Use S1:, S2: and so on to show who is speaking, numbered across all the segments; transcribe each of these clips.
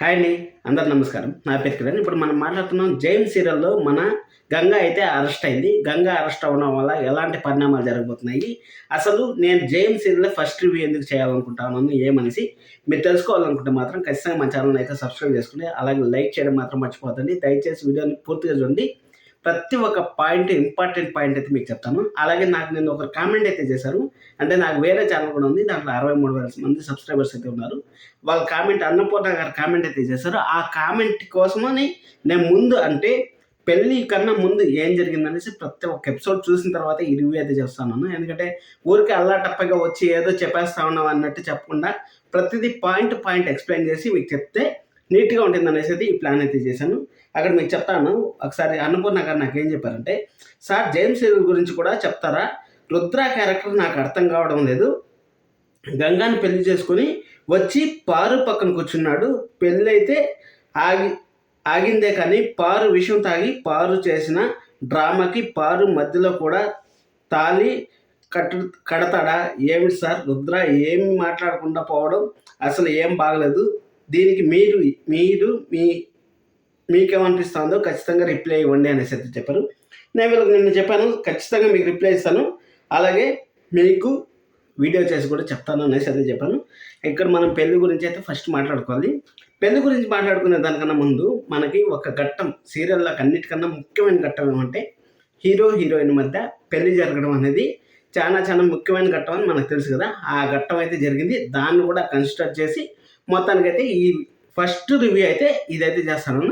S1: Hi అండి అందరు నమస్కారం. నా పేరు కిరణ్. ఇప్పుడు మనం మాట్లాడుతున్నాం జైమ్ సీరియల్లో మన గంగా అయితే అరెస్ట్ అయింది. గంగా అరెస్ట్ అవ్వడం వల్ల ఎలాంటి పరిణామాలు జరగబోతున్నాయి? అసలు నేను జైన్ సీరియల్లో ఫస్ట్ రివ్యూ ఎందుకు చేయాలనుకుంటాను ఏమనేసి మీరు తెలుసుకోవాలనుకుంటే మాత్రం ఖచ్చితంగా మన ఛానల్ అయితే సబ్స్క్రైబ్ చేసుకుని అలాగే లైక్ చేయడం మాత్రం మర్చిపోతుంది దయచేసి వీడియోని పూర్తిగా చూడండి. ప్రతి ఒక్క పాయింట్ ఇంపార్టెంట్ పాయింట్ అయితే మీకు చెప్తాను. అలాగే నాకు నేను ఒక కామెంట్ అయితే చేశారు. అంటే నాకు వేరే ఛానల్ కూడా ఉంది. దాంట్లో అరవై మూడు వేల మంది సబ్స్క్రైబర్స్ అయితే ఉన్నారు. వాళ్ళ కామెంట్ అన్నపూర్ణ గారు కామెంట్ అయితే చేశారు. ఆ కామెంట్ కోసమని నేను ముందు అంటే పెళ్ళి కన్నా ముందు ఏం జరిగిందనేసి ప్రతి ఒక్క ఎపిసోడ్ చూసిన తర్వాత ఈ రివ్యూ అయితే చేస్తాను ఎందుకంటే ఊరికి అల్లాటప్పగా వచ్చి ఏదో చెప్పేస్తా ఉన్నాం అన్నట్టు చెప్పకుండా ప్రతిదీ పాయింట్ పాయింట్ ఎక్స్ప్లెయిన్ చేసి మీకు చెప్తే నీట్గా ఉంటుంది అనేసి ఈ ప్లాన్ అయితే చేశాను. అక్కడ మీకు చెప్తాను. ఒకసారి అన్నపూర్ణ గారు నాకు ఏం చెప్పారంటే సార్ జేమ్స్ గురించి కూడా చెప్తారా? రుద్ర క్యారెక్టర్ నాకు అర్థం కావడం లేదు. గంగాని పెళ్ళి చేసుకొని వచ్చి పారు పక్కన కూర్చున్నాడు. పెళ్ళి అయితే ఆగి ఆగిందే కానీ పారు విషయం తాగి పారు చేసిన డ్రామాకి పారు మధ్యలో కూడా తాలి కట్టు కడతాడా? ఏమిటి సార్? రుద్ర ఏమి మాట్లాడకుండా పోవడం అసలు ఏం బాగలేదు. దీనికి మీరు మీరు మీ మీకేమనిపిస్తుందో ఖచ్చితంగా రిప్లై ఇవ్వండి అనేసి అయితే చెప్పారు. నేను వీళ్ళకి నిన్న చెప్పాను ఖచ్చితంగా మీకు రిప్లై ఇస్తాను. అలాగే మీకు వీడియో చేసి కూడా చెప్తాను అనేసి అయితే చెప్పాను. ఇక్కడ మనం పెళ్ళి గురించి అయితే ఫస్ట్ మాట్లాడుకోవాలి. పెళ్ళి గురించి మాట్లాడుకునే దానికన్నా ముందు మనకి ఒక ఘట్టం సీరియల్లకు అన్నిటికన్నా ముఖ్యమైన ఘట్టం ఏమంటే హీరో హీరోయిన్ మధ్య పెళ్ళి జరగడం అనేది చాలా చాలా ముఖ్యమైన ఘట్టం అని మనకు తెలుసు కదా. ఆ ఘట్టం అయితే జరిగింది. దాన్ని కూడా కన్సిడర్ చేసి మొత్తానికైతే ఈ ఫస్ట్ రివ్యూ అయితే ఇదైతే చేస్తాను.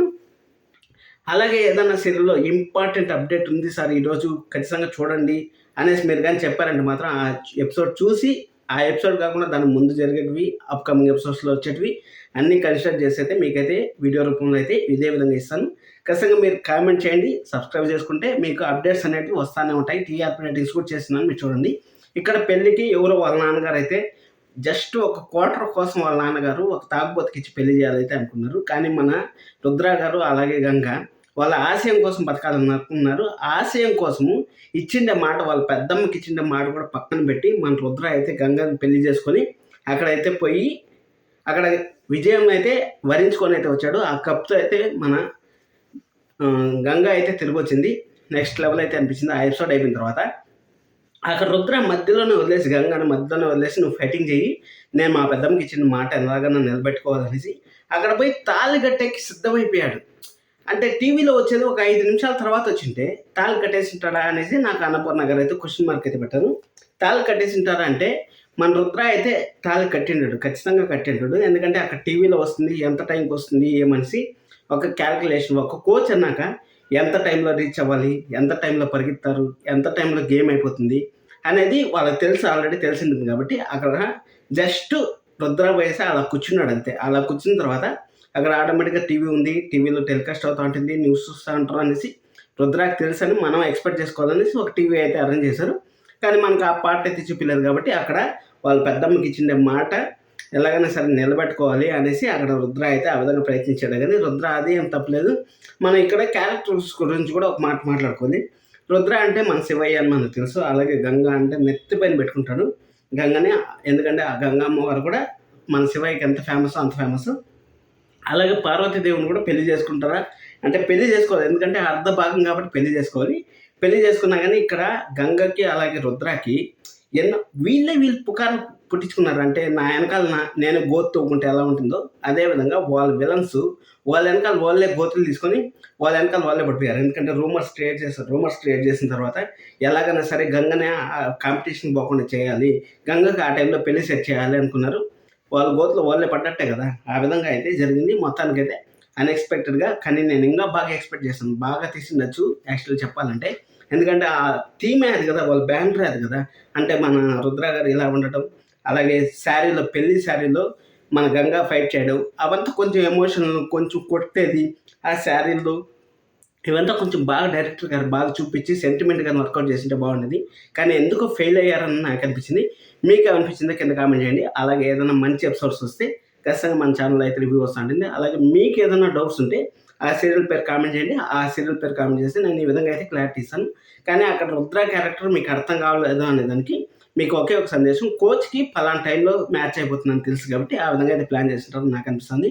S1: అలాగే ఏదైనా సీరియల్లో ఇంపార్టెంట్ అప్డేట్ ఉంది సార్ ఈరోజు ఖచ్చితంగా చూడండి అనేసి మీరు కానీ చెప్పారంటే మాత్రం ఆ ఎపిసోడ్ చూసి ఆ ఎపిసోడ్ కాకుండా దాని ముందు జరిగేటివి అప్కమింగ్ ఎపిసోడ్స్లో వచ్చేటివి అన్నీ కన్సిడర్ చేసి అయితే మీకైతే వీడియో రూపంలో అయితే ఇదే విధంగా ఇస్తాను. ఖచ్చితంగా మీరు కామెంట్ చేయండి సబ్స్క్రైబ్ చేసుకుంటే మీకు అప్డేట్స్ అనేవి వస్తూనే ఉంటాయి. టీఆర్పీ రేటింగ్స్ కూడా చేస్తున్నాను మీరు చూడండి. ఇక్కడ పెళ్ళికి ఎవరో వాళ్ళ నాన్నగారు అయితే జస్ట్ ఒక క్వార్టర్ కోసం వాళ్ళ నాన్నగారు ఒక తాగుబోతుకి ఇచ్చి పెళ్ళి చేయాలైతే అనుకున్నారు. కానీ మన రుద్ర గారు అలాగే గంగ వాళ్ళ ఆశయం కోసం బతకాలని ఆశయం కోసము ఇచ్చిండే మాట వాళ్ళ పెద్దమ్మకి ఇచ్చిండే మాట కూడా పక్కన పెట్టి మన రుద్ర అయితే గంగని పెళ్ళి చేసుకొని అక్కడైతే పోయి అక్కడ విజయం అయితే వరించుకొని అయితే వచ్చాడు. ఆ కప్తో అయితే మన గంగ అయితే తిరిగి వచ్చింది. నెక్స్ట్ లెవెల్ అయితే అనిపించింది. ఆ ఎపిసోడ్ అయిపోయిన తర్వాత అక్కడ రుద్ర మధ్యలోనే వదిలేసి గంగను మధ్యలోనే వదిలేసి నువ్వు ఫైటింగ్ చేయి నేను మా పెద్దమ్మకి ఇచ్చిన మాట ఎలాగన్నా నిలబెట్టుకోవాలనేసి అక్కడ పోయి తాళి కట్టేకి సిద్ధమైపోయాడు. అంటే టీవీలో వచ్చేది ఒక ఐదు నిమిషాల తర్వాత వచ్చింటే తాళి కట్టేసింటాడా అనేసి నాకు అన్నపూర్ణ గారు అయితే క్వశ్చన్ మార్క్ అయితే పెట్టారు. తాళి కట్టేసింటారా అంటే మన రుద్ర అయితే తాళి కట్టిండాడు ఖచ్చితంగా కట్టిండాడు. ఎందుకంటే అక్కడ టీవీలో వస్తుంది ఎంత టైంకి వస్తుంది ఏమనిసి ఒక క్యాల్కులేషన్ ఒక కోచ్ అన్నాక ఎంత టైంలో రీచ్ అవ్వాలి ఎంత టైంలో పరిగెత్తారు ఎంత టైంలో గేమ్ అయిపోతుంది అనేది వాళ్ళకి తెలుసు ఆల్రెడీ తెలిసింది కాబట్టి అక్కడ జస్ట్ రుద్ర వయసు అలా కూర్చున్నాడు అంతే. అలా కూర్చున్న తర్వాత అక్కడ ఆటోమేటిక్గా టీవీ ఉంది టీవీలో టెలికాస్ట్ అవుతూ ఉంటుంది న్యూస్ చూస్తూ ఉంటారు అనేసి రుద్రాకి తెలుసని మనం ఎక్స్పెక్ట్ చేసుకోవాలనేసి ఒక టీవీ అయితే అరేంజ్ చేశారు. కానీ మనకు ఆ పార్ట్ అయితే చూపించలేదు కాబట్టి అక్కడ వాళ్ళ పెద్దమ్మకి ఇచ్చిన మాట ఎలాగైనా సరే నిలబెట్టుకోవాలి అనేసి అక్కడ రుద్ర అయితే ఆ విధంగా ప్రయత్నించాడు. కానీ రుద్ర అది ఏం తప్పలేదు. మనం ఇక్కడ క్యారెక్టర్స్ గురించి కూడా ఒక మాట మాట్లాడుకోండి రుద్ర అంటే మన శివయ్య అని మనకు తెలుసు. అలాగే గంగ అంటే నెత్తి పైన పెట్టుకుంటాడు. గంగని ఎందుకంటే ఆ గంగమ్మ వారు కూడా మన శివయ్యకి ఎంత ఫేమస్ అంత ఫేమస్ అలాగే పార్వతీదేవిని కూడా పెళ్ళి చేసుకుంటారా? అంటే పెళ్ళి చేసుకోవాలి. ఎందుకంటే అర్ధ భాగం కాబట్టి పెళ్ళి చేసుకోవాలి. పెళ్ళి చేసుకున్నా కానీ ఇక్కడ గంగకి అలాగే రుద్రాకి ఎన్నో వీళ్ళే వీళ్ళు పుకారం పుట్టించుకున్నారు. అంటే నా వెనకాల నా నేను గోతు తవ్వుకుంటే ఎలా ఉంటుందో అదేవిధంగా వాళ్ళ విలన్స్ వాళ్ళ వెనకాల వాళ్ళే గోతులు తీసుకొని వాళ్ళ వెనకాల వాళ్ళే పడిపోయారు. ఎందుకంటే రూమర్స్ క్రియేట్ చేస్తారు రూమర్స్ క్రియేట్ చేసిన తర్వాత ఎలాగైనా సరే గంగనే కాంపిటీషన్ పోకుండా చేయాలి. గంగకి ఆ టైంలో పెళ్ళి సెట్ చేయాలి అనుకున్నారు. వాళ్ళ గోతులు వాళ్ళే పడ్డట్టే కదా. ఆ విధంగా అయితే జరిగింది. మొత్తానికైతే అన్ఎక్స్పెక్టెడ్గా కానీ నేను ఇంకా బాగా ఎక్స్పెక్ట్ చేస్తాను. బాగా తీసిండొచ్చు యాక్చువల్లీ చెప్పాలంటే. ఎందుకంటే ఆ థీమే అది కదా వాళ్ళ బ్యానర్ అది కదా. అంటే మన రుద్ర గారు ఇలా ఉండటం అలాగే శారీలో పెళ్ళి శారీలో మన గంగా ఫైట్ చేయడం అవంతా కొంచెం ఎమోషనల్ కొంచెం కొట్టేది ఆ శారీలు ఇవంతా కొంచెం బాగా డైరెక్టర్ గారు బాగా చూపించి సెంటిమెంట్గా వర్కౌట్ చేసింటే బాగుండేది. కానీ ఎందుకు ఫెయిల్ అయ్యారని నాకు అనిపించింది. మీకు అనిపించిందో కింద కామెంట్ చేయండి. అలాగే ఏదైనా మంచి ఎపిసోడ్స్ వస్తే ఖచ్చితంగా మన ఛానల్ అయితే రివ్యూ వస్తూ ఉంటుంది. అలాగే మీకు ఏదైనా డౌట్స్ ఉంటే ఆ సీరియల్ పేరు కామెంట్ చేయండి. ఆ సీరియల్ పేరు కామెంట్ చేస్తే నేను ఈ విధంగా అయితే క్లారిటీ ఇస్తాను. కానీ అక్కడ రుద్ర క్యారెక్టర్ మీకు అర్థం కావలేదు అనే దానికి మీకు ఒకే ఒక సందేశం. కోచ్కి పలానా టైంలో మ్యాచ్ అయిపోతుందని తెలుసు కాబట్టి ఆ విధంగా అయితే ప్లాన్ చేస్తుంటారు నాకు అనిపిస్తుంది.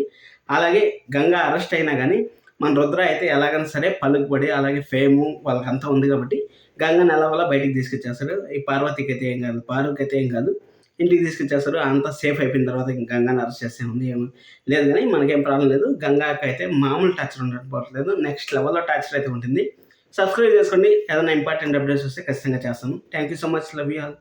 S1: అలాగే గంగా అరెస్ట్ అయినా కానీ మన రుద్ర అయితే ఎలాగైనా సరే పలుకుబడి అలాగే ఫేము వాళ్ళకంతా ఉంది కాబట్టి గంగ నెల వల్ల బయటికి తీసుకొచ్చేస్తారు. ఈ పార్వతికి అయితే ఏం కాదు పార్వతికి అయితే ఏం కాదు. ఇంటికి తీసుకొచ్చేస్తారు అంతా సేఫ్ అయిపోయిన తర్వాత ఇంక గంగాని అరెస్ట్ చేస్తే ఉంది ఏమి. లేదు కానీ మనకేం ప్రాబ్లం లేదు. గంగాకి అయితే మామూలు టార్చర్ ఉండకపోవట్లేదు. నెక్స్ట్ లెవెల్లో టార్చర్ అయితే ఉంటుంది. సబ్స్క్రైబ్ చేసుకోండి. ఏదైనా ఇంపార్టెంట్ అప్డేట్స్ వస్తే ఖచ్చితంగా చేస్తాను thank you so much love you all